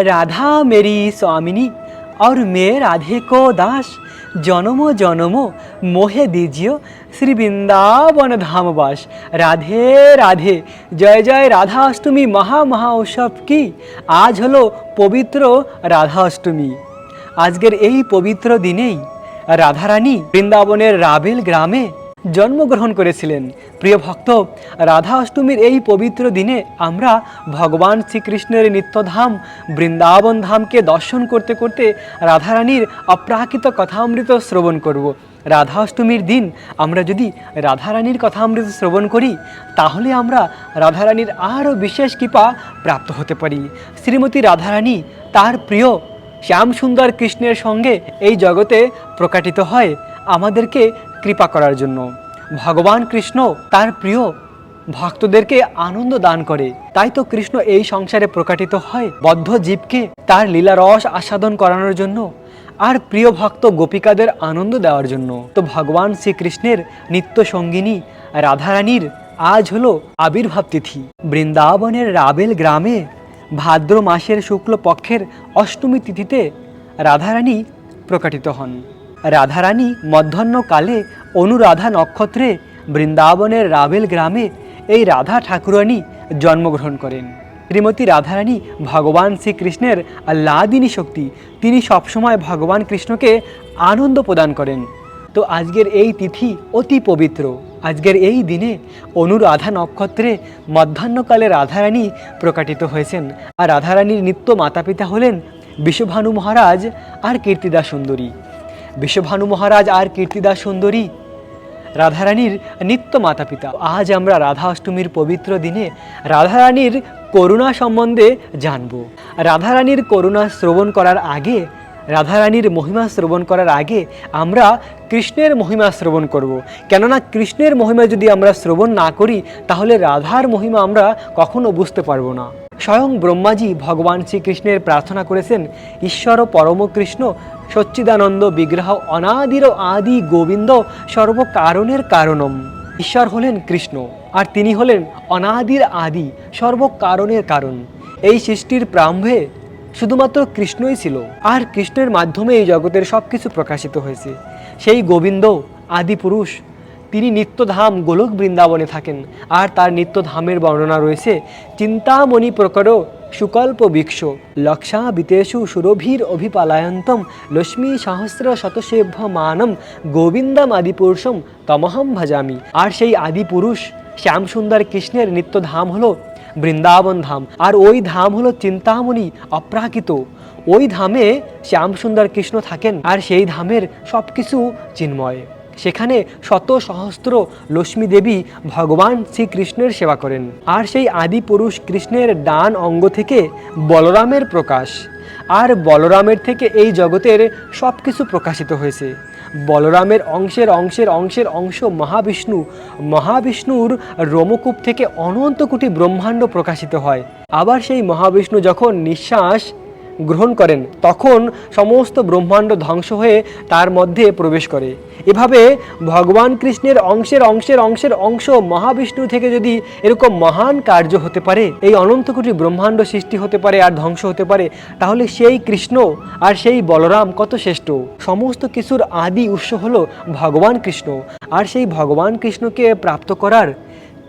राधा मेरी स्वामिनी और मैं राधे को दास জনম জনম মোহে দিজিও শ্রী বৃন্দাবন ধামবাস রাধে রাধে জয় জয় রাধা অষ্টমী মহা মহা উৎসব কি আজ হলো পবিত্র রাধা অষ্টমী আজকের এই পবিত্র দিনেই রাধারানী বৃন্দাবনের রাবেল গ্রামে জন্মগ্রহণ করেছিলেন। প্রিয় ভক্ত, রাধা অষ্টমীর এই পবিত্র দিনে আমরা ভগবান শ্রীকৃষ্ণের নিত্যধাম বৃন্দাবন ধামকে দর্শন করতে করতে রাধারানীর অপ্রাকৃত কথামৃত শ্রবণ করব। রাধা অষ্টমীর দিন আমরা যদি রাধারানীর কথামৃত শ্রবণ করি, তাহলে আমরা রাধারানীর আরও বিশেষ কৃপা প্রাপ্ত হতে পারি। শ্রীমতী রাধারানী তার প্রিয় শ্যাম সুন্দর কৃষ্ণের সঙ্গে এই জগতে প্রকাটিত হয়। আমাদেরকে কৃপা করার জন্য। ভগবান কৃষ্ণ তার প্রিয় ভক্তদেরকে আনন্দ দান করে। তাই তো কৃষ্ণ এই সংসারে প্রকাটিত হয়। বদ্ধ জীবকে তার লীলা রস আস্বাদন করানোর জন্য আর প্রিয় ভক্ত গোপিকাদের আনন্দ দেওয়ার জন্য। তো ভগবান শ্রীকৃষ্ণের নিত্য সঙ্গিনী রাধারানীর আজ হলো আবির্ভাব তিথি। বৃন্দাবনের রাবেল গ্রামে ভাদ্র মাসের শুক্ল পক্ষের অষ্টমী তিথিতে রাধারানী প্রকাটিত হন। রাধারানী মধ্যাহ্নকালে অনুরাধা নক্ষত্রে বৃন্দাবনের রাবেল গ্রামে এই রাধা ঠাকুরানী জন্মগ্রহণ করেন। শ্রীমতী রাধারানী ভগবান শ্রীকৃষ্ণের লাদিনী শক্তি, তিনি সবসময় ভগবান কৃষ্ণকে আনন্দ প্রদান করেন। তো আজকের এই তিথি অতি পবিত্র। আজকের এই দিনে অনুরাধা নক্ষত্রে মধ্যাহ্নকালে রাধারানী প্রকাটিত হয়েছেন। আর রাধারানীর নিত্য মাতাপিতা হলেন বিশ্বভানু মহারাজ আর কীর্তিদা সুন্দরী। বিশ্বভানু মহারাজ আর কীর্তিদা সুন্দরী। রাধারানীর নিত্য মাতা পিতা আজ আমরা রাধা অষ্টমীর পবিত্র দিনে রাধারানীর করুণা সম্বন্ধে জানব। রাধারানীর করুণা শ্রবণ করার আগে, রাধারানীর মহিমা শ্রবণ করার আগে আমরা কৃষ্ণের মহিমা শ্রবণ করব। কেননা কৃষ্ণের মহিমা যদি আমরা শ্রবণ না করি, তাহলে রাধার মহিমা আমরা কখনো বুঝতে পারব না। স্বয়ং ব্রহ্মাজি ভগবান শ্রীকৃষ্ণের প্রার্থনা করেছেন, ঈশ্বর পরম কৃষ্ণ সচ্চিদানন্দ বিগ্রহ অনাদির আদি গোবিন্দ সর্বকারণের কারণম। ঈশ্বর হলেন কৃষ্ণ, আর তিনি হলেন অনাদির আদি সর্বকারণের কারণ। এই সৃষ্টির প্রারম্ভে শুধুমাত্র কৃষ্ণই ছিল, আর কৃষ্ণের মাধ্যমে এই জগতের সব কিছু প্রকাশিত হয়েছে। সেই গোবিন্দ, আদি পুরুষ তিনি নিত্যধাম গোলক বৃন্দাবনে থাকেন। আর তার নিত্যধামের বর্ণনা রয়েছে, চিন্তামণি প্রকর সুকল্প বৃক্ষ লক্ষা বিতেষু সুরভীর অভিপালায়ন্তম, লক্ষ্মী সহস্র শতসেভ্য মানম গোবিন্দম আদিপুরুষম তমহম ভজামি। আর সেই আদিপুরুষ শ্যামসুন্দর কৃষ্ণের নিত্যধাম হলো বৃন্দাবন ধাম। আর ওই ধাম হলো চিন্তামণি অপ্রাকৃত। ওই ধামে শ্যামসুন্দর কৃষ্ণ থাকেন, আর সেই ধামের সব কিছু চিন্ময়। সেখানে শত সহস্র লক্ষ্মী দেবী ভগবান শ্রীকৃষ্ণের সেবা করেন। আর সেই আদি পুরুষ কৃষ্ণের ডান অঙ্গ থেকে বলরামের প্রকাশ। আর বলরামের থেকে এই জগতের সব কিছু প্রকাশিত হয়েছে। বলরামের অংশের অংশের অংশের অংশ মহাবিষ্ণু। মহাবিষ্ণুর রোমকূপ থেকে অনন্ত কোটি ব্রহ্মাণ্ড প্রকাশিত হয়। আবার সেই মহাবিষ্ণু যখন নিঃশ্বাস গ্রহণ করেন, তখন সমস্ত ব্রহ্মাণ্ড ধ্বংস হয়ে তার মধ্যে প্রবেশ করে। এভাবে ভগবান কৃষ্ণের অংশের অংশের অংশের অংশ মহাবিষ্ণু থেকে যদি এরকম মহান কার্য হতে পারে, এই অনন্ত কোটি ব্রহ্মাণ্ড সৃষ্টি হতে পারে আর ধ্বংস হতে পারে, তাহলে সেই কৃষ্ণ আর সেই বলরাম কত শ্রেষ্ঠ? সমস্ত কিছুর আদি উৎস হলো ভগবান কৃষ্ণ। আর সেই ভগবান কৃষ্ণকে প্রাপ্ত করার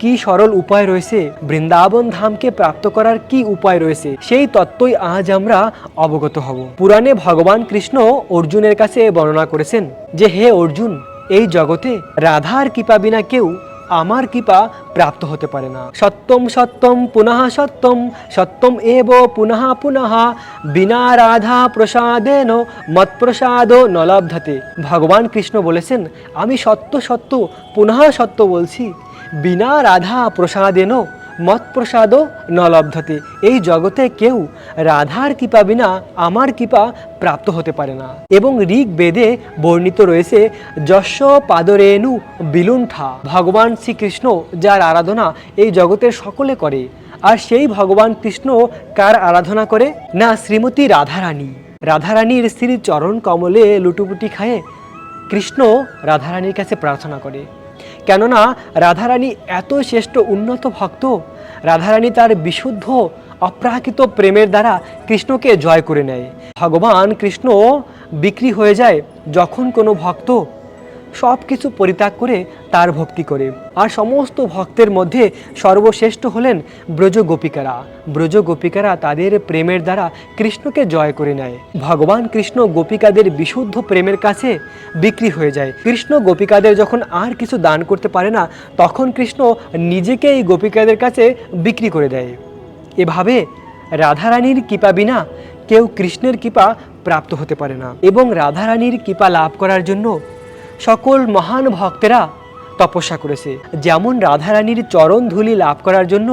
কি সরল উপায় রয়েছে? বৃন্দাবন ধামকে প্রাপ্ত করার কি উপায় রয়েছে? সেই তত্ত্বই আজ আমরা অবগত হব। পুরাণে ভগবান কৃষ্ণ অর্জুনের কাছে বর্ণনা করেছেন যে, হে অর্জুন, এই জগতে রাধার কৃপা বিনা কেউ আমার কৃপা প্রাপ্ত হতে পারে না। সত্যম সত্যম পুনঃ সত্যম সত্যম এব পুনঃ পুনঃ, বিনা রাধা প্রসাদেন মৎপ্রসাদ নলব্ধতে ভগবান কৃষ্ণ বলেছেন, আমি সত্য সত্য, পুনঃ সত্য বলছি। বিনা রাধা প্রসাদেন মৎপ্রসাদ নলব্ধতে এই জগতে কেউ রাধার কৃপা বিনা আমার কৃপা প্রাপ্ত হতে পারে না। এবং ঋগ বেদে বর্ণিত রয়েছে, যশ পাদরেণু বিলুণ্ঠা, ভগবান শ্রীকৃষ্ণ যার আরাধনা এই জগতের সকলে করে, আর সেই ভগবান কৃষ্ণ কার আরাধনা করে? না, শ্রীমতী রাধারানী। রাধারানীর শ্রী চরণ কমলে লুটুপুটি খায়ে কৃষ্ণ রাধারানীর কাছে প্রার্থনা করে। কেননা রাধারানী এত শ্রেষ্ঠ উন্নত ভক্ত। রাধারানী তার বিশুদ্ধ, অপ্রাকৃত প্রেমের দ্বারা কৃষ্ণকে জয় করে নেয়। ভগবান কৃষ্ণ বিক্রি হয়ে যায় যখন কোনো ভক্ত সব কিছু পরিত্যাগ করে তার ভক্তি করে। আর সমস্ত ভক্তের মধ্যে সর্বশ্রেষ্ঠ হলেন ব্রজ গোপিকারা ব্রজ গোপিকারা তাদের প্রেমের দ্বারা কৃষ্ণকে জয় করে নেয়। ভগবান কৃষ্ণ গোপিকাদের বিশুদ্ধ প্রেমের কাছে বিক্রি হয়ে যায়। কৃষ্ণ গোপিকাদের যখন আর কিছু দান করতে পারে না, তখন কৃষ্ণ নিজেকে এই গোপিকাদের কাছে বিক্রি করে দেয়। এভাবে রাধারানীর কৃপা বিনা কেউ কৃষ্ণের কৃপা প্রাপ্ত হতে পারে না। এবং রাধারানীর কৃপা লাভ করার জন্য সকল মহান ভক্তেরা তপস্যা করেছে। যেমন রাধারানীর চরণ ধুলি লাভ করার জন্য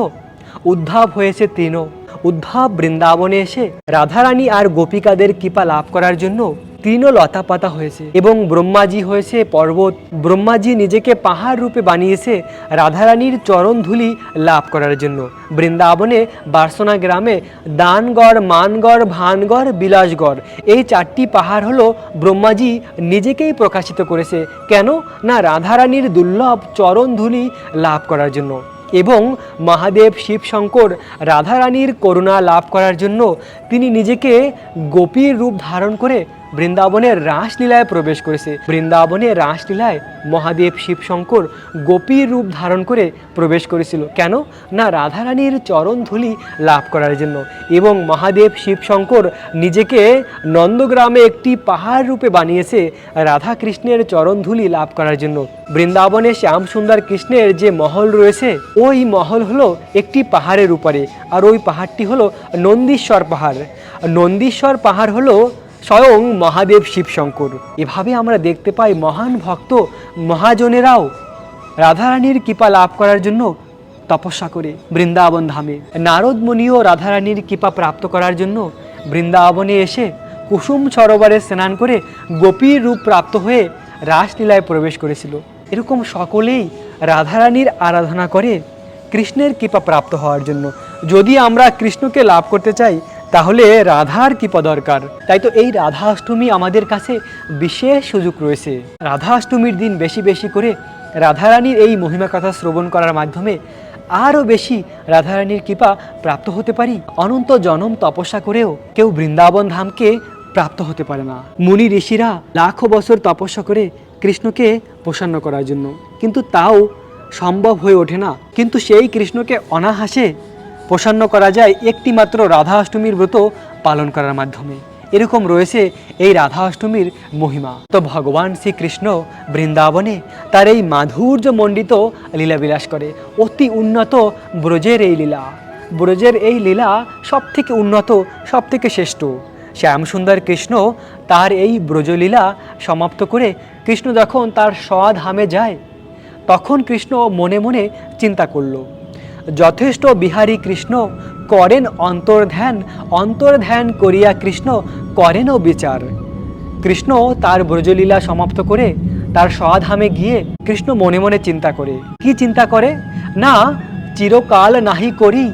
উদ্ধাব হয়েছে তিনও। উদ্ধাব বৃন্দাবনে এসে রাধারানী আর গোপিকাদের কৃপা লাভ করার জন্য তৃণ লতা পাতা হয়েছে এবং ব্রহ্মাজি হয়েছে পর্বত। ব্রহ্মাজি নিজেকে পাহাড় রূপে বানিয়েছে রাধারানীর চরণ ধুলি লাভ করার জন্য। বৃন্দাবনে বার্সনা গ্রামে দানগড়, মানগড়, ভানগড়, বিলাসগড় এই চারটি পাহাড় হলো ব্রহ্মাজি নিজেকেই প্রকাশিত করেছে। কেন? না, রাধারানীর দুর্লভ চরণ ধুলি লাভ করার জন্য এবং মহাদেব শিব শঙ্কর রাধারানীর করুণা লাভ করার জন্য তিনি নিজেকে গোপীর রূপ ধারণ করে বৃন্দাবনের রাসলীলায় প্রবেশ করেছে। বৃন্দাবনের রাসলীলায় মহাদেব শিবশঙ্কর গোপীর রূপ ধারণ করে প্রবেশ করেছিল। কেন? না, রাধারানীর চরণ ধুলি লাভ করার জন্য এবং মহাদেব শিবশঙ্কর নিজেকে নন্দগ্রামে একটি পাহাড় রূপে বানিয়েছে রাধা কৃষ্ণের চরণ ধুলি লাভ করার জন্য। বৃন্দাবনে শ্যাম সুন্দর কৃষ্ণের যে মহল রয়েছে, ওই মহল হলো একটি পাহাড়ের উপরে। আর ওই পাহাড়টি হলো নন্দীশ্বর পাহাড়। নন্দীশ্বর পাহাড় হলো স্বয়ং মহাদেব শিবশঙ্কর। এভাবে আমরা দেখতে পাই মহান ভক্ত মহাজনেরাও রাধারানীর কৃপা লাভ করার জন্য তপস্যা করে বৃন্দাবন ধামে। নারদ মুনিও রাধারানীর কৃপা প্রাপ্ত করার জন্য বৃন্দাবনে এসে কুসুম সরোবরে স্নান করে গোপীর রূপ প্রাপ্ত হয়ে রাসলীলায় প্রবেশ করেছিল। এরকম সকলেই রাধারানীর আরাধনা করে কৃষ্ণের কৃপা প্রাপ্ত হওয়ার জন্য। যদি আমরা কৃষ্ণকে লাভ করতে চাই তাহলে রাধার কৃপা দরকার? তাই তো এই রাধা অষ্টমী আমাদের কাছে বিশেষ সুযোগ রয়েছে। রাধা অষ্টমীর দিন বেশি বেশি করে রাধারানীর এই মহিমা কথা শ্রবণ করার মাধ্যমে আরও বেশি রাধারানীর কৃপা প্রাপ্ত হতে পারি। অনন্ত জনম তপস্যা করেও কেউ বৃন্দাবন ধামকে প্রাপ্ত হতে পারে না। মুনি ঋষিরা লাখো বছর তপস্যা করে কৃষ্ণকে প্রসন্ন করার জন্য। কিন্তু তাও সম্ভব হয়ে ওঠে না। কিন্তু সেই কৃষ্ণকে অনাহাসে প্রসন্ন করা যায় একটি মাত্র রাধা অষ্টমীর ব্রত পালন করার মাধ্যমে। এরকম রয়েছে এই রাধা অষ্টমীর মহিমা। তো ভগবান শ্রীকৃষ্ণ বৃন্দাবনে তার এই মাধুর্য মণ্ডিত লীলাবিলাস করে। অতি উন্নত ব্রজের এই লীলা। ব্রজের এই লীলা সব থেকে উন্নত সব থেকে শ্রেষ্ঠ। শ্যামসুন্দর কৃষ্ণ তার এই ব্রজলীলা সমাপ্ত করে কৃষ্ণ যখন তার স্বধামে যায়, তখন কৃষ্ণ মনে মনে চিন্তা করল যথেষ্ট বিহারী কৃষ্ণ, করেন অন্তর্ধ্যান অন্তর্ধ্যান করিয়া কৃষ্ণ, করেনও বিচার। কৃষ্ণ তার ব্রজলীলা সমাপ্ত করে তার স্বধামে গিয়ে কৃষ্ণ মনে মনে চিন্তা করে। কি চিন্তা করে? না, চিরকাল নাহি করি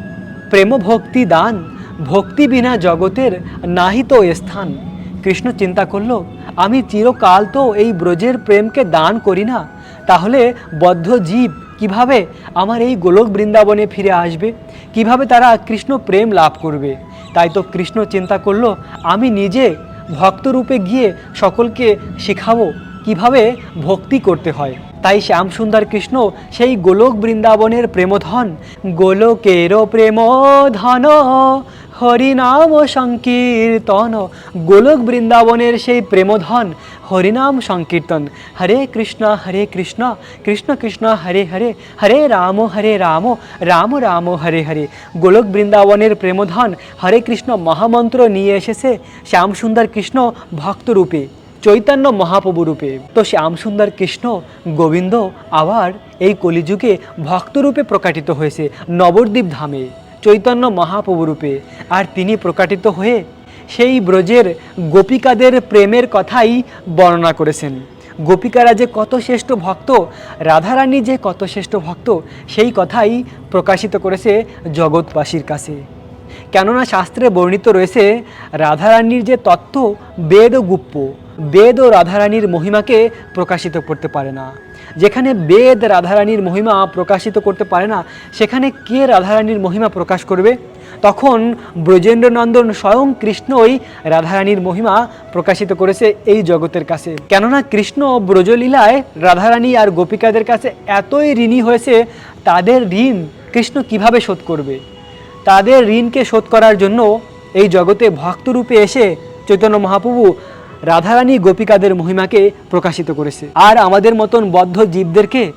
প্রেম ভক্তি দান, ভক্তি বিনা জগতের নাহি তো স্থান। কৃষ্ণ চিন্তা করল, আমি চিরকাল তো এই ব্রজের প্রেমকে দান করি না, তাহলে বদ্ধ জীব কীভাবে আমার এই গোলক বৃন্দাবনে ফিরে আসবে? কীভাবে তারা কৃষ্ণ প্রেম লাভ করবে? তাই তো কৃষ্ণ চিন্তা করল, আমি নিজে ভক্তরূপে গিয়ে সকলকে শেখাবো কীভাবে ভক্তি করতে হয়। তাই শ্যামসুন্দর কৃষ্ণ সেই গোলক বৃন্দাবনের প্রেমধন, গোলকেরও প্রেম হরিনাম সংকীর্তন। গোলক বৃন্দাবনের সেই প্রেমধন, হরিনাম সংকীর্তন। হরে কৃষ্ণ হরে কৃষ্ণ কৃষ্ণ কৃষ্ণ, হরে হরে হরে রাম হরে রাম রাম রাম, হরে হরে। গোলক বৃন্দাবনের প্রেমধন, হরে কৃষ্ণ মহামন্ত্র নিয়ে এসেছে শ্যামসুন্দর কৃষ্ণ ভক্তরূপে চৈতন্য মহাপ্রভু রূপে। তো শ্যামসুন্দর কৃষ্ণ, গোবিন্দ, আবার এই কলিযুগে ভক্তরূপে প্রকাটিত হয়েছে নবদ্বীপ ধামে। চৈতন্য মহাপ্রভু রূপে আর তিনি প্রকাটিত হয়ে সেই ব্রজের গোপিকাদের প্রেমের কথাই বর্ণনা করেছেন। গোপিকারা যে কত শ্রেষ্ঠ ভক্ত, রাধারানী যে কত শ্রেষ্ঠ ভক্ত, সেই কথাই প্রকাশিত করেছে জগৎবাসীর কাছে। কেননা শাস্ত্রে বর্ণিত রয়েছে, রাধারানীর যে তত্ত্ব বেদ ও গুপ্য বেদ ও রাধারানীর মহিমাকে প্রকাশিত করতে পারে না। যেখানে বেদ, রাধারানীর মহিমা প্রকাশিত করতে পারে না, সেখানে কে রাধারানীর মহিমা প্রকাশ করবে? তখন ব্রজেন্দ্রনন্দন স্বয়ং কৃষ্ণই রাধারানীর মহিমা প্রকাশিত করেছে এই জগতের কাছে। কেননা কৃষ্ণ ব্রজলীলায় রাধারানী আর গোপিকাদের কাছে এতই ঋণী হয়েছে, তাদের ঋণ কৃষ্ণ কীভাবে শোধ করবে? তাদের ঋণকে শোধ করার জন্য এই জগতে ভক্তরূপে এসে চৈতন্য মহাপ্রভু রাধারানী গোপিকাদের মহিমাকে প্রকাশিত করেছে। আর আমাদের মতন বদ্ধ জীবদেরকে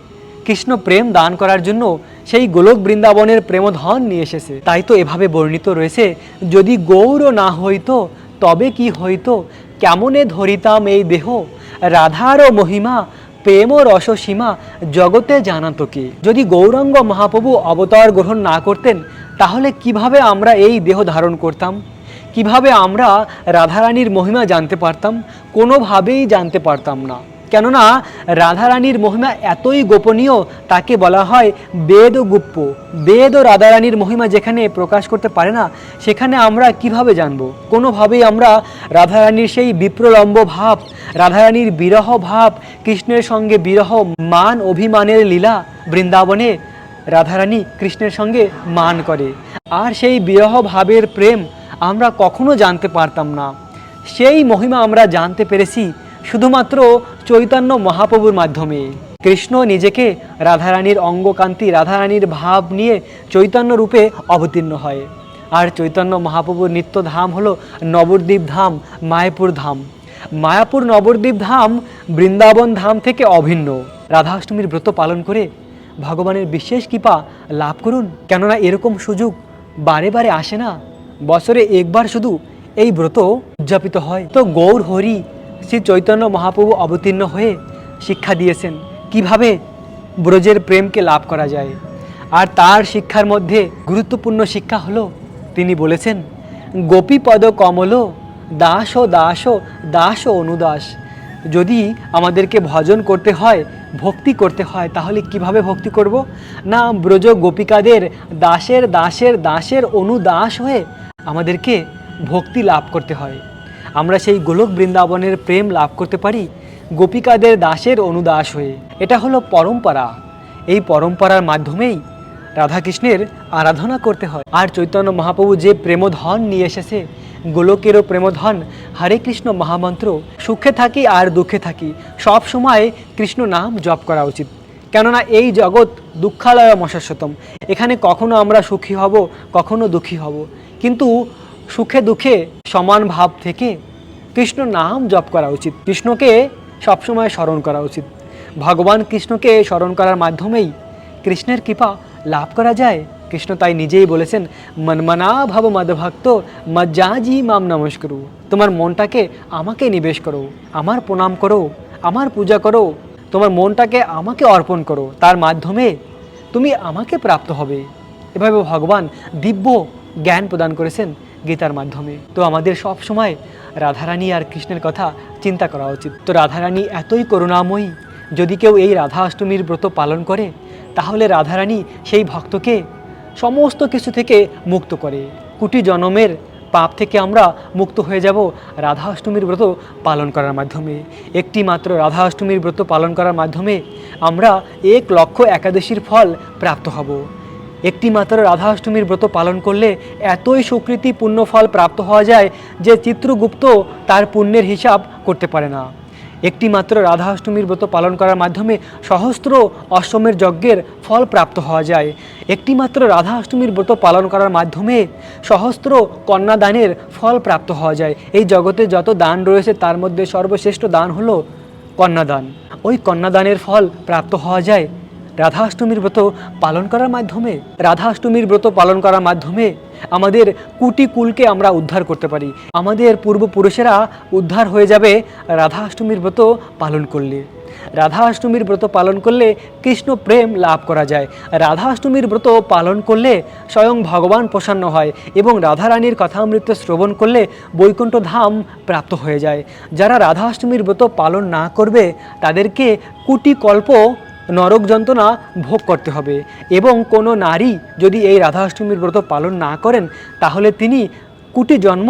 কৃষ্ণ প্রেম দান করার জন্য সেই গোলক বৃন্দাবনের প্রেমধন নিয়ে এসেছে। তাই তো এভাবে বর্ণিত রয়েছে, যদি গৌর না হইতো, তবে কি হইতো? কেমনে ধরিতাম এই দেহ? রাধার ও মহিমা, প্রেম রসসীমা জগতে জানাতো কি? যদি গৌরাঙ্গ মহাপ্রভু অবতার গ্রহণ না করতেন, তাহলে কীভাবে আমরা এই দেহ ধারণ করতাম? কীভাবে আমরা রাধারানীর মহিমা জানতে পারতাম? কোনোভাবেই জানতে পারতাম না। কেননা, রাধারানীর মহিমা এতই গোপনীয়, তাকে বলা হয় বেদ ও গুপ্য বেদ ও রাধারানীর মহিমা যেখানে প্রকাশ করতে পারে না, সেখানে আমরা কীভাবে জানব? কোনোভাবেই আমরা রাধারানীর সেই বিপ্রলম্ব ভাব, রাধারানীর বিরহ ভাব, কৃষ্ণের সঙ্গে বিরহ মান অভিমানের লীলা বৃন্দাবনে রাধারানী কৃষ্ণের সঙ্গে মান করে। আর সেই বিরহ ভাবের প্রেম আমরা কখনো জানতে পারতাম না। সেই মহিমা আমরা জানতে পেরেছি শুধুমাত্র চৈতন্য মহাপ্রভুর মাধ্যমে। কৃষ্ণ নিজেকে রাধারানীর অঙ্গকান্তি, রাধারানীর ভাব নিয়ে চৈতন্য রূপে অবতীর্ণ হয়। আর চৈতন্য মহাপ্রভুর নিত্য ধাম হলো নবদ্বীপ ধাম, মায়াপুর ধাম। মায়াপুর নবদ্বীপ ধাম বৃন্দাবন ধাম থেকে অভিন্ন। রাধাষ্টমীর ব্রত পালন করে ভগবানের বিশেষ কৃপা লাভ করুন। কেননা এরকম সুযোগ বারে বারে আসে না। বছরে একবার শুধু এই ব্রত উদযাপিত হয়। তো গৌর হরি শ্রী চৈতন্য মহাপ্রভু অবতীর্ণ হয়ে শিক্ষা দিয়েছেন কীভাবে ব্রজের প্রেমকে লাভ করা যায়। আর তার শিক্ষার মধ্যে গুরুত্বপূর্ণ শিক্ষা হলো, তিনি বলেছেন, গোপীপদ কমল, দাস ও দাস ও দাস ও অনুদাস, যদি আমাদেরকে ভজন করতে হয়, ভক্তি করতে হয়, তাহলে কীভাবে ভক্তি করব? না, ব্রজ গোপিকাদের দাসের দাসের দাসের অনুদাস হয়ে আমাদেরকে ভক্তি লাভ করতে হয়। আমরা সেই গোলক বৃন্দাবনের প্রেম লাভ করতে পারি গোপিকাদের দাসের অনুদাস হয়ে। এটা হলো পরম্পরা। এই পরম্পরার মাধ্যমেই রাধাকৃষ্ণের আরাধনা করতে হয়। আর চৈতন্য মহাপ্রভু যে প্রেমধন নিয়ে এসেছে, গোলকেরও প্রেমধন, হরে কৃষ্ণ মহামন্ত্র, সুখে থাকি আর দুঃখে থাকি, সব সময় কৃষ্ণ নাম জপ করা উচিত। কেননা এই জগৎ দুঃখালয় মশাশ্বতম। এখানে কখনো আমরা সুখী হব, কখনো দুঃখী হব। কিন্তু সুখে দুঃখে সমান ভাব থেকে কৃষ্ণ নাম জপ করা উচিত। কৃষ্ণকে সবসময় স্মরণ করা উচিত। ভগবান কৃষ্ণকে স্মরণ করার মাধ্যমেই কৃষ্ণের কৃপা লাভ করা যায়। কৃষ্ণ তাই নিজেই বলেছেন, মনমনা ভব মদভক্ত মজ্জাজি মাম নমস্করু। তোমার মনটাকে আমাকে নিবেশ করো, আমার প্রণাম করো, আমার পূজা করো, তোমার মনটাকে আমাকে অর্পণ করো। তার মাধ্যমে তুমি আমাকে প্রাপ্ত হবে। এভাবে ভগবান দিব্য জ্ঞান প্রদান করেছেন গীতার মাধ্যমে। তো আমাদের সব সময় রাধারানী আর কৃষ্ণের কথা চিন্তা করা উচিত। তো রাধারানী এতই করুণাময়ী, যদি কেউ এই রাধা অষ্টমীর ব্রত পালন করে, তাহলে রাধারানী সেই ভক্তকে সমস্ত কিছু থেকে মুক্ত করে। কুটি জনমের পাপ থেকে আমরা মুক্ত হয়ে যাব রাধা অষ্টমীর ব্রত পালন করার মাধ্যমে। একটি মাত্র রাধা অষ্টমীর ব্রত পালন করার মাধ্যমে আমরা এক লক্ষ একাদশীর ফল প্রাপ্ত হব। একটি মাত্র রাধা অষ্টমীর ব্রত পালন করলে এতই সুকৃতি পুণ্য ফল প্রাপ্ত হওয়া যায় যে চিত্রগুপ্ত তার পুণ্যের হিসাব করতে পারে না। একটি মাত্র রাধা অষ্টমীর ব্রত পালন করার মাধ্যমে সহস্র অষ্টমের যজ্ঞের ফল প্রাপ্ত হওয়া যায়। একটি মাত্র রাধা অষ্টমীর ব্রত পালন করার মাধ্যমে সহস্র কন্যাদানের ফল প্রাপ্ত হওয়া যায়। এই জগতে যত দান রয়েছে, তার মধ্যে সর্বশ্রেষ্ঠ দান হলো কন্যাদান। ওই কন্যাদানের ফল প্রাপ্ত হওয়া যায়। রাধা অষ্টমীর ব্রত পালন করার মাধ্যমে রাধা অষ্টমীর ব্রত পালন করার মাধ্যমে আমাদের কুটি কুলকে আমরা উদ্ধার করতে পারি। আমাদের পূর্বপুরুষেরা উদ্ধার হয়ে যাবে রাধা অষ্টমীর ব্রত পালন করলে। রাধা অষ্টমীর ব্রত পালন করলে কৃষ্ণ প্রেম লাভ করা যায়। রাধা অষ্টমীর ব্রত পালন করলে স্বয়ং ভগবান প্রসন্ন হয় এবং রাধারানীর কথামৃত শ্রবণ করলে বৈকুণ্ঠ ধাম প্রাপ্ত হয়ে যায়। যারা রাধা অষ্টমীর ব্রত পালন না করবে, তাদেরকে কুটি কল্প নরক যন্ত্রণা ভোগ করতে হবে। এবং কোনো নারী যদি এই রাধা অষ্টমীর ব্রত পালন না করেন, তাহলে তিনি কুটি জন্ম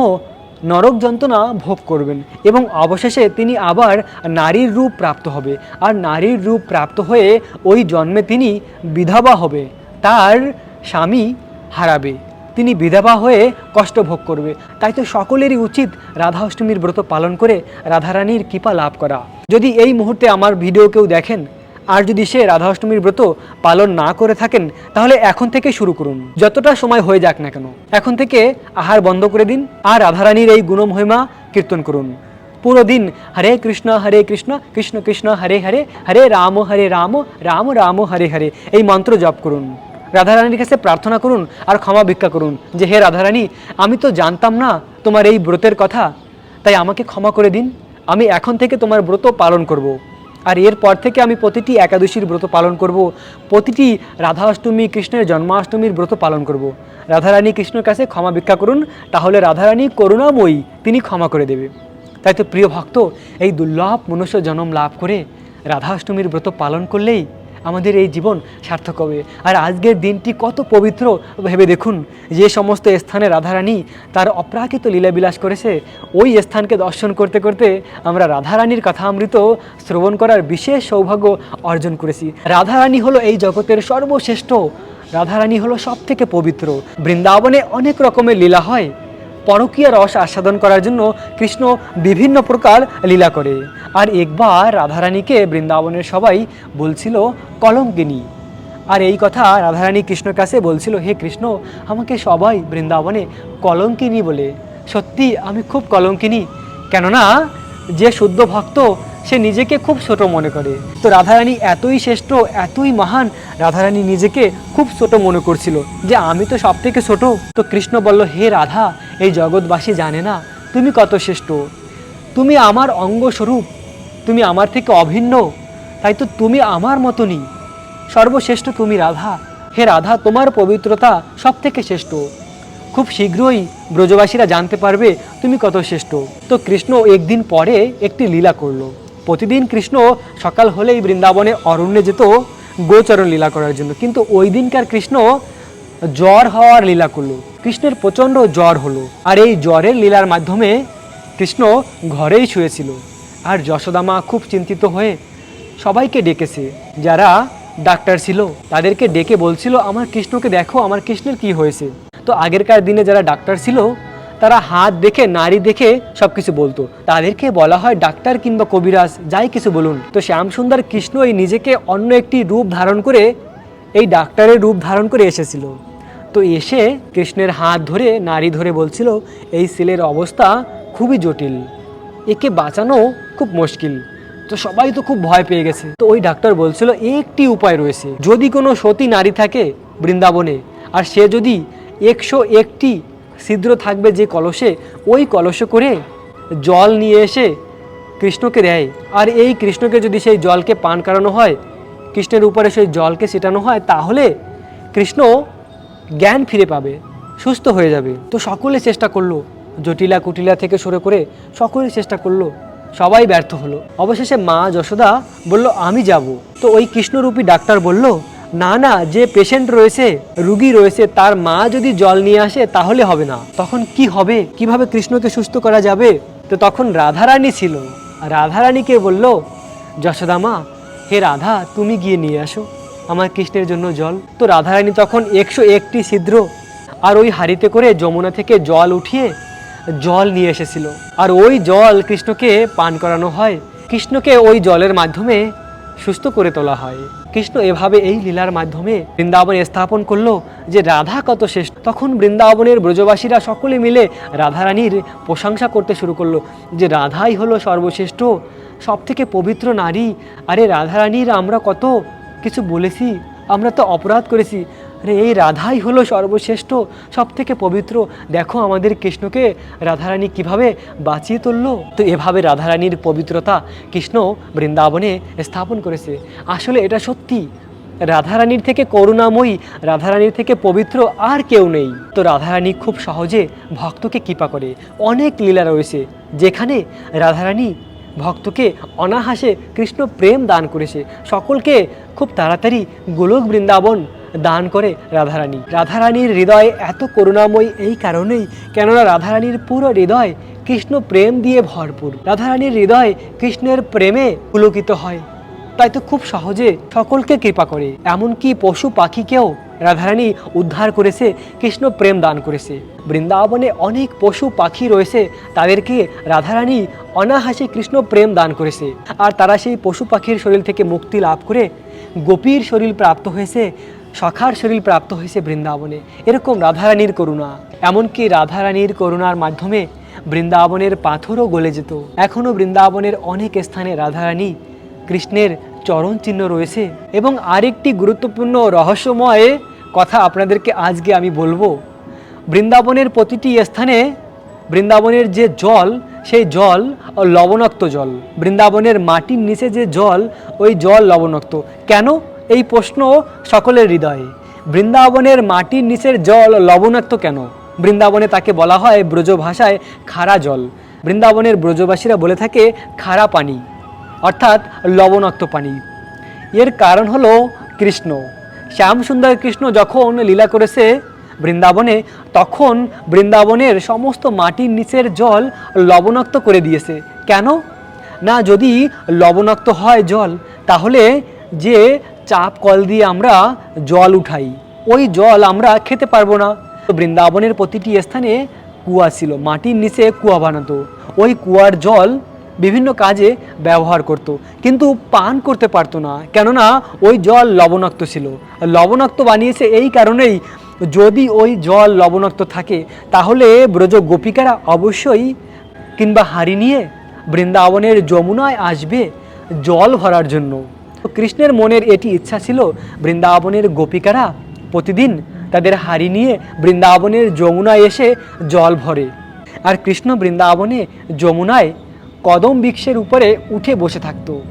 নরক যন্ত্রণা ভোগ করবেন এবং অবশেষে তিনি আবার নারীর রূপ প্রাপ্ত হবে। আর নারীর রূপ প্রাপ্ত হয়ে ওই জন্মে তিনি বিধবা হবে, তার স্বামী হারাবে। তিনি বিধবা হয়ে কষ্ট ভোগ করবে। তাই তো সকলেরই উচিত রাধা অষ্টমীর ব্রত পালন করে রাধারানীর কৃপা লাভ করা। যদি এই মুহূর্তে আমার ভিডিও কেউ দেখেন আর যদি সে রাধা অষ্টমীর ব্রত পালন না করে থাকেন, তাহলে এখন থেকে শুরু করুন। যতটা সময় হয়ে যাক না কেন, এখন থেকে আহার বন্ধ করে দিন আর রাধারানীর এই গুণমহিমা কীর্তন করুন। পুরো দিন হরে কৃষ্ণ হরে কৃষ্ণ কৃষ্ণ কৃষ্ণ, হরে হরে হরে রাম হরে রাম রাম রাম, হরে হরে এই মন্ত্র জপ করুন। রাধারানীর কাছে প্রার্থনা করুন আর ক্ষমা ভিক্ষা করুন যে, হে রাধারানী, আমি তো জানতাম না তোমার এই ব্রতের কথা, তাই আমাকে ক্ষমা করে দিন। আমি এখন থেকে তোমার ব্রত পালন করব। আর এরপর থেকে আমি প্রতিটি একাদশীর ব্রত পালন করব প্রতিটি রাধা অষ্টমী কৃষ্ণের জন্মাষ্টমীর ব্রত পালন করব। রাধারানী কৃষ্ণের কাছে ক্ষমা ভিক্ষা করুন, তাহলে রাধারানী করুণাময়ী তিনি ক্ষমা করে দেবে তাই তো প্রিয় ভক্ত, এই দুর্লভ মনুষ্য জন্ম লাভ করে রাধাষ্টমীর ব্রত পালন করলেই আমাদের এই জীবন সার্থক হবে। আর আজকের দিনটি কত পবিত্র ভেবে দেখুন। যে সমস্ত স্থানে রাধারানী তার অপ্রাকৃত লীলাবিলাস করেছে, ওই স্থানকে দর্শন করতে করতে আমরা রাধারানীর কথা অমৃত শ্রবণ করার বিশেষ সৌভাগ্য অর্জন করেছি। রাধারানী হলো এই জগতের সর্বশ্রেষ্ঠ। রাধারানী হলো সব থেকে পবিত্র। বৃন্দাবনে অনেক রকমের লীলা হয়। পরকীয় রস আস্বাদন করার জন্য কৃষ্ণ বিভিন্ন প্রকার লীলা করে। আর একবার রাধারানীকে বৃন্দাবনের সবাই বলছিল, কলঙ্কিনী। আর এই কথা রাধারানী কৃষ্ণর কাছে বলছিল, হে কৃষ্ণ, আমাকে সবাই বৃন্দাবনে কলঙ্কিনী বলে। সত্যি আমি খুব কলঙ্কিনী। কেননা যে শুদ্ধ ভক্ত, সে নিজেকে খুব ছোট মনে করে। তো রাধারানী এতই শ্রেষ্ঠ, এতই মহান, রাধারানী নিজেকে খুব ছোট মনে করছিল যে, আমি তো সব থেকে ছোট। তো কৃষ্ণ বলল, হে রাধা, এই জগৎবাসী জানে না, তুমি কত শ্রেষ্ঠ। তুমি আমার অঙ্গস্বরূপ, তুমি আমার থেকে অভিন্ন, তাই তো তুমি আমার মতনই। সর্বশ্রেষ্ঠ তুমি রাধা। হে রাধা, তোমার পবিত্রতা সব থেকে শ্রেষ্ঠ। খুব শীঘ্রই ব্রজবাসীরা জানতে পারবে তুমি কত শ্রেষ্ঠ। তো কৃষ্ণ একদিন পরে একটি লীলা করল। প্রতিদিন কৃষ্ণ সকাল হলেই বৃন্দাবনে অরণ্যে যেত গোচরণ লীলা করার জন্য। কিন্তু ওই দিনকার কৃষ্ণ জ্বর হওয়ার লীলা করল। কৃষ্ণের প্রচণ্ড জ্বর হলো। আর এই জ্বরের লীলার মাধ্যমে কৃষ্ণ ঘরেই শুয়েছিল। আর যশোদামা খুব চিন্তিত হয়ে সবাইকে ডেকেছে। যারা ডাক্তার ছিল, তাদেরকে ডেকে বলছিল, আমার কৃষ্ণকে দেখো, আমার কৃষ্ণের কি হয়েছে? তো আগেরকার দিনে যারা ডাক্তার ছিল, তারা হাত দেখে নারী দেখে সব কিছু বলতো। তাদেরকে বলা হয় ডাক্তার কিংবা কবিরাজ, যাই কিছু বলুন। তো শ্যামসুন্দর কৃষ্ণ এই নিজেকে অন্য একটি রূপ ধারণ করে, এই ডাক্তারের রূপ ধারণ করে এসেছিল। তো এসে কৃষ্ণের হাত ধরে নারী ধরে বলছিল, এই ছেলের অবস্থা খুবই জটিল। একে বাঁচানো খুব মুশকিল। তো সবাই তো খুব ভয় পেয়ে গেছে। তো ওই ডাক্তার বলছিল, একটি উপায় রয়েছে। যদি কোনো সতী নারী থাকে বৃন্দাবনে, আর সে যদি একশো একটি ছিদ্র থাকবে যে কলসে, ওই কলসে করে জল নিয়ে এসে কৃষ্ণকে দেয়। আর এই কৃষ্ণকে যদি সেই জলকে পান করানো হয়, কৃষ্ণের উপরে সেই জলকে ছিটানো হয়, তাহলে কৃষ্ণ জ্ঞান ফিরে পাবে, সুস্থ হয়ে যাবে। তো সকলে চেষ্টা করল, জটিলা কুটিলা থেকে শুরু করে সকলে চেষ্টা করল, সবাই ব্যর্থ হলো। অবশেষে মা যশোদা বলল, আমি যাব। তো ওই কৃষ্ণরূপী ডাক্তার বলল না না, যে পেশেন্ট রয়েছে, রুগী রয়েছে, তার মা যদি জল নিয়ে আসে, তাহলে হবে না। তখন কি হবে? কীভাবে কৃষ্ণকে সুস্থ করা যাবে? তো তখন রাধারানী ছিল। রাধারানীকে বলল, যশোদা মা, হে রাধা, তুমি গিয়ে নিয়ে আসো। আমার কৃষ্ণের জন্য জল। তো রাধারানী তখন একশো একটি ছিদ্র আর ওই হাড়িতে করে যমুনা থেকে জল উঠিয়ে জল নিয়ে এসেছিল। আর ওই জল কৃষ্ণকে পান করানো হয়। কৃষ্ণকে ওই জলের মাধ্যমে সুস্থ করে তোলা হয়। কৃষ্ণ এভাবে এই লীলার মাধ্যমে বৃন্দাবনে স্থাপন করল যে রাধা কত শ্রেষ্ঠ। তখন বৃন্দাবনের ব্রজবাসীরা সকলে মিলে রাধারানীর প্রশংসা করতে শুরু করল যে রাধাই হলো সর্বশ্রেষ্ঠ সব থেকে পবিত্র নারী। আরে রাধারানীর আমরা কত কিছু বলেছি, আমরা তো অপরাধ করেছি আরে, এই রাধাই হলো সর্বশ্রেষ্ঠ সব থেকে পবিত্র। দেখো আমাদের কৃষ্ণকে, রাধারানী কীভাবে বাঁচিয়ে তুললো। তো এভাবে রাধারানীর পবিত্রতা কৃষ্ণ বৃন্দাবনে স্থাপন করেছে। আসলে এটা সত্যি, রাধারানীর থেকে করুণাময়ী, রাধারানীর থেকে পবিত্র আর কেউ নেই। তো রাধারানী খুব সহজে ভক্তকে কৃপা করে। অনেক লীলা রয়েছে, যেখানে রাধারানী ভক্তকে অনাহাসে কৃষ্ণ প্রেম দান করেছে। সকলকে খুব তাড়াতাড়ি গোলক বৃন্দাবন দান করে রাধারানী। রাধারানীর হৃদয় এত করুণাময়ী এই কারণেই কেননা রাধারানীর পুরো হৃদয় কৃষ্ণ প্রেম দিয়ে ভরপুর। রাধারানীর হৃদয় কৃষ্ণের প্রেমে পুলকিত হয়। তাই তো খুব সহজে সকলকে কৃপা করে। এমনকি পশু পাখিকেও রাধারানী উদ্ধার করেছে, কৃষ্ণ প্রেম দান করেছে। বৃন্দাবনে অনেক পশু পাখি রয়েছে, তাদেরকে রাধারানী অনাহাসে কৃষ্ণ প্রেম দান করেছে। আর তারা সেই পশু পাখির শরীর থেকে মুক্তি লাভ করে গোপীর শরীর প্রাপ্ত হয়েছে সখার শরীর প্রাপ্ত হয়েছে বৃন্দাবনে। এরকম রাধারানীর করুণা। এমনকি রাধারানীর করুণার মাধ্যমে বৃন্দাবনের পাথরও গলে যেত। এখনও বৃন্দাবনের অনেক স্থানে রাধারানী কৃষ্ণের চরণ চিহ্ন রয়েছে। এবং আরেকটি গুরুত্বপূর্ণ রহস্যময় কথা আপনাদেরকে আজকে আমি বলব। বৃন্দাবনের প্রতিটি স্থানে বৃন্দাবনের যে জল, সেই জল লবণাক্ত জল। বৃন্দাবনের মাটির নিচে যে জল, ওই জল লবণাক্ত। কেন? এই প্রশ্ন সকলের হৃদয়ে। বৃন্দাবনের মাটির নিচের জল লবণাক্ত কেন? বৃন্দাবনে তাকে বলা হয় ব্রজ ভাষায় খারা জল। বৃন্দাবনের ব্রজবাসীরা বলে থাকে খারা পানি অর্থাৎ লবণাক্ত পানি। এর কারণ হলো কৃষ্ণ। শ্যাম সুন্দর কৃষ্ণ যখন লীলা করেছে বৃন্দাবনে, তখন বৃন্দাবনের সমস্ত মাটির নিচের জল লবণাক্ত করে দিয়েছে। কেন? না, যদি লবণাক্ত হয় জল, তাহলে যে চাপ, কল দিয়ে আমরা জল উঠাই। ওই জল আমরা খেতে পারব না। বৃন্দাবনের প্রতিটি স্থানে কুয়া ছিল, মাটির নিচে কুয়া বানাতো। ওই কুয়ার জল বিভিন্ন কাজে ব্যবহার করত, কিন্তু পান করতে পারতো না। কেননা ওই জল লবণাক্ত ছিল। লবণাক্ত বানিয়েছে এই কারণেই যদি ওই জল লবণাক্ত থাকে, তাহলে ব্রজ গোপিকারা অবশ্যই কিংবা হাড়ি নিয়ে বৃন্দাবনের যমুনায় আসবে জল ভরার জন্য। কৃষ্ণের মনের এটি ইচ্ছা ছিল বৃন্দাবনের গোপিকারা প্রতিদিন তাদের হাড়ি নিয়ে বৃন্দাবনের যমুনায় এসে জল ভরে। আর কৃষ্ণ বৃন্দাবনে যমুনায় কদম বৃক্ষের উপরে উঠে বসে থাকতো,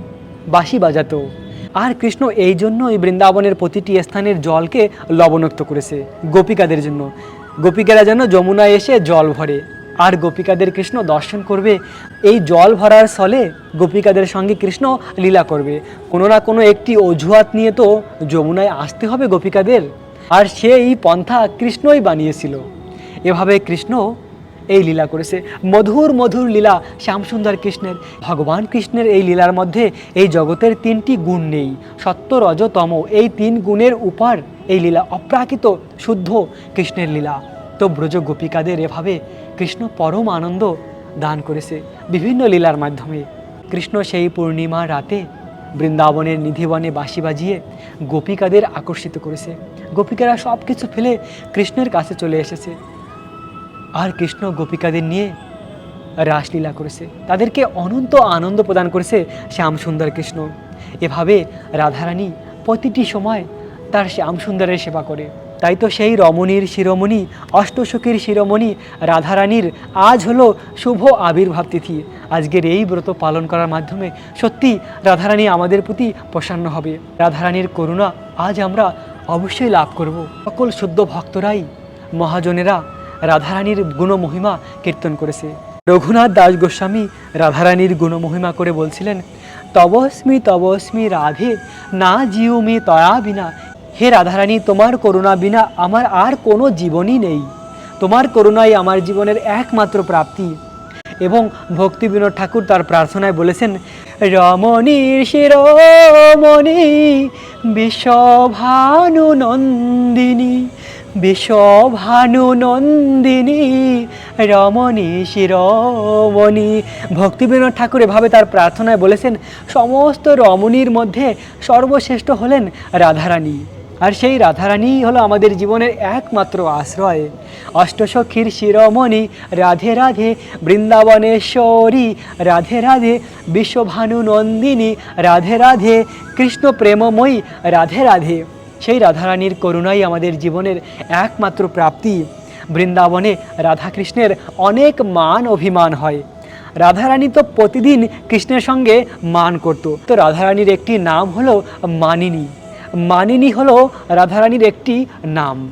বাঁশি বাজাতো। আর কৃষ্ণ এই জন্যই বৃন্দাবনের প্রতিটি স্থানের জলকে লবণাক্ত করেছে গোপিকাদের জন্য। গোপিকারা যেন যমুনায় এসে জল ভরে। আর গোপিকাদের কৃষ্ণ দর্শন করবে। এই জল ভরার স্থলে গোপিকাদের সঙ্গে কৃষ্ণ লীলা করবে। কোনো না কোনো একটি অজুহাত নিয়ে তো যমুনায় আসতে হবে গোপিকাদের। আর সে এই পন্থা কৃষ্ণই বানিয়েছিল। এভাবে কৃষ্ণ এই লীলা করেছে। মধুর মধুর লীলা শ্যামসুন্দর কৃষ্ণের। ভগবান কৃষ্ণের এই লীলার মধ্যে এই জগতের তিনটি গুণ নেই। সত্য রজতম এই তিন গুণের উপর এই লীলা অপ্রাকৃত শুদ্ধ কৃষ্ণের লীলা। তো ব্রজ গোপিকাদের এভাবে কৃষ্ণ পরম আনন্দ দান করেছে বিভিন্ন লীলার মাধ্যমে। কৃষ্ণ সেই পূর্ণিমা রাতে বৃন্দাবনের নিধিবনে বাঁশি বাজিয়ে গোপিকাদের আকর্ষিত করেছে। গোপিকারা সব কিছু ফেলে কৃষ্ণের কাছে চলে এসেছে। আর কৃষ্ণ গোপিকাদের নিয়ে রাসলীলা করেছে। তাদেরকে অনন্ত আনন্দ প্রদান করেছে শ্যামসুন্দর কৃষ্ণ। এভাবে রাধারানী প্রতিটি সময় তার শ্যামসুন্দরের সেবা করে। তাই তো সেই রমণীর শিরোমণি, অষ্টসখীর শিরোমণি রাধারানীর আজ হলো শুভ আবির্ভাব তিথি। আজকের এই ব্রত পালন করার মাধ্যমে সত্যি রাধারানী আমাদের প্রতি প্রসন্ন হবে। রাধারানীর করুণা আজ আমরা অবশ্যই লাভ করব। সকল শুদ্ধ ভক্তরাই, মহাজনেরা রাধারানীর গুণমহিমা কীর্তন করেছে। রঘুনাথ দাস গোস্বামী রাধারানীর গুণমহিমা করে বলছিলেন, তবস্মি তবস্মি রাধে, না জিউমি তয়া বিনা হে রাধারানী, তোমার করুণা বিনা আমার আর কোনো জীবনই নেই। তোমার করুণাই আমার জীবনের একমাত্র প্রাপ্তি। এবং ভক্তি বিনোদ ঠাকুর তার প্রার্থনায় বলেছেন রমণীর শিরোমণি বিশ্বভানু নন্দিনী বিশ্বভানু নন্দিনী রমণী। শিরোমণি ভক্তিবিনোদ ঠাকুর এভাবে তার প্রার্থনায় বলেছেন, সমস্ত রমণীর মধ্যে সর্বশ্রেষ্ঠ হলেন রাধারানী। আর সেই রাধারানীই হলো আমাদের জীবনের একমাত্র আশ্রয়। অষ্টসখীর শিরোমণি, রাধে রাধে, বৃন্দাবনেশ্বরী, রাধে রাধে, বিশ্বভানু নন্দিনী, রাধে রাধে, কৃষ্ণ প্রেমময়ী, রাধে রাধে। সেই রাধারানীর করুণাই আমাদের জীবনের একমাত্র প্রাপ্তি। বৃন্দাবনে রাধাকৃষ্ণের অনেক মান অভিমান হয়। রাধারানী তো প্রতিদিন কৃষ্ণের সঙ্গে মান করত। তো রাধারানীর একটি নাম হলো মানিনী। মানিনী হল রাধারানীর একটি নাম।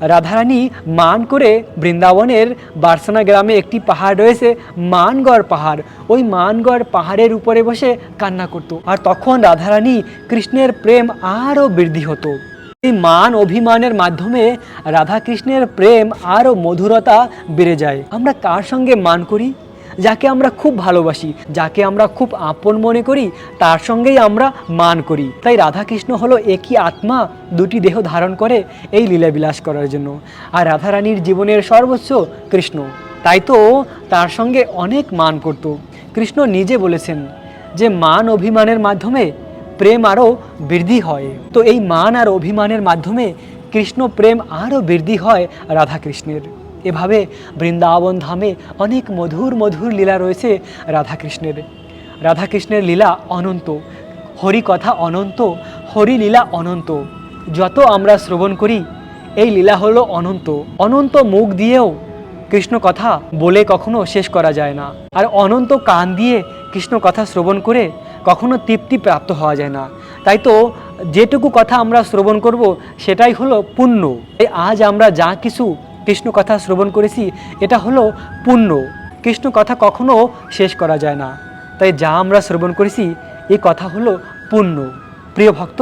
রাধারানী মান করে বৃন্দাবনের বার্সনা গ্রামে একটি পাহাড় রয়েছে, মানগড় পাহাড়। ওই মানগড় পাহাড়ের উপরে বসে কান্না করত আর তখন রাধারানী কৃষ্ণের প্রেম আরও বৃদ্ধি হতো। এই মান অভিমানের মাধ্যমে রাধাকৃষ্ণের প্রেম আরও মধুরতা বেড়ে যায়। আমরা কার সঙ্গে মান করি? যাকে আমরা খুব ভালোবাসি, যাকে আমরা খুব আপন মনে করি, তার সঙ্গেই আমরা মান করি। তাই রাধাকৃষ্ণ হলো একই আত্মা, দুটি দেহ ধারণ করে এই লীলাবিলাস করার জন্য। আর রাধারানীর জীবনের সর্বোচ্চ কৃষ্ণ। তাই তো তার সঙ্গে অনেক মান করত। কৃষ্ণ নিজে বলেছেন যে, মান অভিমানের মাধ্যমে প্রেম আরও বৃদ্ধি হয়। তো এই মান আর অভিমানের মাধ্যমে কৃষ্ণ প্রেম আরও বৃদ্ধি হয় রাধাকৃষ্ণের। এভাবে বৃন্দাবন ধামে অনেক মধুর মধুর লীলা রয়েছে রাধাকৃষ্ণের। রাধাকৃষ্ণের লীলা অনন্ত হরি কথা অনন্ত হরি লীলা অনন্ত। যত আমরা শ্রবণ করি, এই লীলা হলো অনন্ত। অনন্ত মুখ দিয়েও কৃষ্ণ কথা বলে কখনো শেষ করা যায় না। আর অনন্ত কান দিয়ে কৃষ্ণ কথা শ্রবণ করে কখনো তৃপ্তি প্রাপ্ত হওয়া যায় না। তাই তো যেটুকু কথা আমরা শ্রবণ করব, সেটাই হলো পুণ্য। এই আজ আমরা যা কিছু কৃষ্ণ কথা শ্রবণ করেছি, এটা হলো পুণ্য। কৃষ্ণ কথা কখনো শেষ করা যায় না। তাই যা আমরা শ্রবণ করেছি এই কথা হলো পুণ্য। প্রিয় ভক্ত,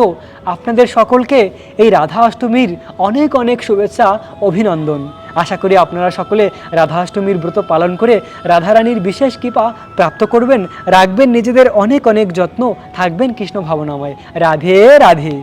আপনাদের সকলকে এই রাধা অষ্টমীর অনেক অনেক শুভেচ্ছা, অভিনন্দন। আশা করি আপনারা সকলে রাধা অষ্টমীর ব্রত পালন করে রাধারানীর বিশেষ কৃপা প্রাপ্ত করবেন, রাখবেন নিজেদের অনেক অনেক যত্ন, থাকবেন কৃষ্ণ ভাবনাময়। রাধে রাধে।